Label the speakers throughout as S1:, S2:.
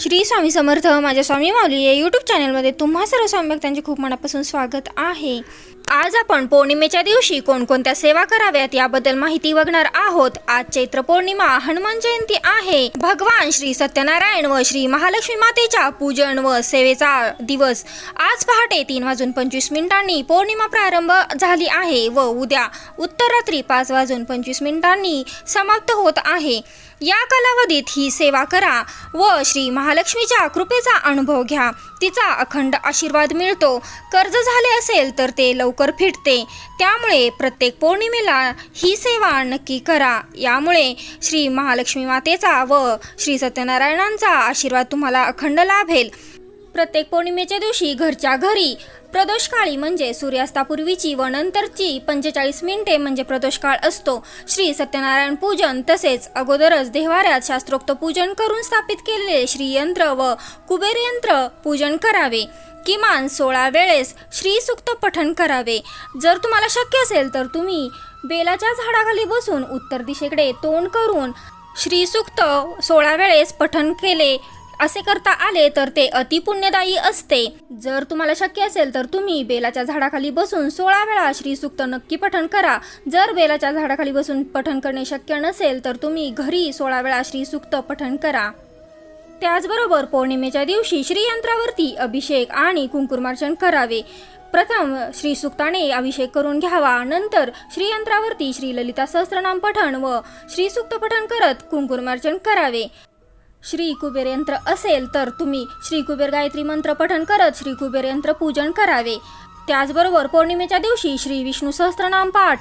S1: श्री स्वामी समर्थ माझ्या स्वामी माऊली या यूट्यूब चॅनलमध्ये तुम्हा सर्व स्वामी भक्तांचे खूप मनापासून स्वागत आहे. आज आपण पौर्णिमेच्या दिवशी कोणकोणत्या सेवा कराव्यात याबद्दल माहिती बघणार आहोत. आज चैत्र पौर्णिमा हनुमान जयंती आहे. भगवान श्री सत्यनारायण व श्री महालक्ष्मी मातेच्या पूजन व सेवेचा दिवस. आज पहाटे तीन वाजून पंचवीस मिनिटांनी पौर्णिमा प्रारंभ झाली आहे व उद्या उत्तर रात्री पाच वाजून पंचवीस मिनिटांनी समाप्त होत आहे. या कालावधीत ही सेवा करा व श्री महालक्ष्मीच्या कृपेचा अनुभव घ्या. तिचा अखंड आशीर्वाद मिळतो. कर्ज झाले असेल तर ते लवकर फिटते. त्यामुळे प्रत्येक पौर्णिमेला ही सेवा नक्की करा. यामुळे श्री महालक्ष्मी मातेचा व श्री सत्यनारायणांचा आशीर्वाद तुम्हाला अखंड लाभेल. प्रत्येक पौर्णिमेच्या दिवशी घरच्या घरी. प्रदोषकाळी म्हणजे सूर्यास्तापूर्वीची व नंतरची पंचेचाळीस मिनिटे म्हणजे प्रदोषकाळ असतो. श्री सत्यनारायण पूजन तसेच अगोदरच देवाऱ्यात शास्त्रोक्त पूजन करून स्थापित केलेले श्रीयंत्र व कुबेर यंत्र पूजन करावे. किमान सोळा वेळेस श्रीसुक्त पठण करावे. जर तुम्हाला शक्य असेल तर तुम्ही बेलाच्या झाडाखाली बसून उत्तर दिशेकडे तोंड करून श्रीसुक्त सोळा वेळेस पठण केले. असे करता आले तर ते अतिपुण्यदायी असते. जर तुम्हाला शक्य असेल तर तुम्ही बेलाच्या झाडाखाली बसून सोळा वेळा श्रीसुक्त नक्की पठण करा. जर बेलाच्या झाडाखाली बसून पठण करणे शक्य नसेल तर तुम्ही घरी सोळा वेळा श्रीसुक्त पठण करा. त्याचबरोबर पौर्णिमेच्या दिवशी श्रीयंत्रावरती अभिषेक आणि कुंकुमार्चन करावे. प्रथम श्रीसुक्ताने अभिषेक करून घ्यावा नंतर श्रीयंत्रावरती श्री ललिता सहस्त्रनाम पठण व श्रीसुक्त पठण करत कुंकुमार्चन करावे. श्री कुबेर यंत्र असेल तर तुम्ही श्री कुबेर गायत्री मंत्र पठण करत श्री कुबेर यंत्र पूजन करावे. त्याचबरोबर पौर्णिमेच्या दिवशी श्री विष्णू सहस्त्रनाम पाठ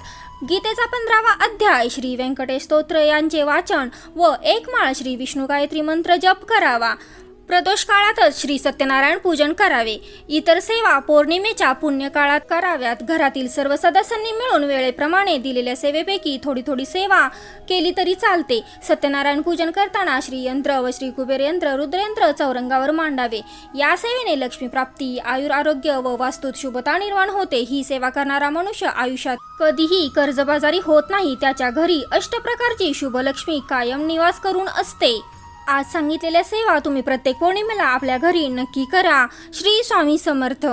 S1: गीतेचा पंधरावा अध्याय श्री व्यंकटेश स्तोत्र यांचे वाचन व एक माळ श्री विष्णू गायत्री मंत्र जप करावा. प्रदोष काळातच श्री सत्यनारायण पूजन करावे. इतर सेवा पौर्णिमेच्या पुण्यकाळात कराव्यात. घरातील सर्व सदस्यांनी मिळून वेळेप्रमाणे दिलेल्या सेवेपैकी थोडी थोडी सेवा केली तरी चालते. सत्यनारायण पूजन करताना श्री यंत्र व श्री कुबेर यंत्र रुद्रयंत्र चौरंगावर मांडावे. या सेवेने लक्ष्मीप्राप्ती आयुर आरोग्य व वास्तूत शुभता निर्माण होते. ही सेवा करणारा मनुष्य आयुष्यात कधीही कर्जबाजारी होत नाही. त्याच्या घरी अष्ट प्रकारची शुभलक्ष्मी कायम निवास करून असते. आज सांगितलेल्या सेवा तुम्ही प्रत्येक पौर्णिमेला आपल्या घरी नक्की करा. श्री स्वामी समर्थ.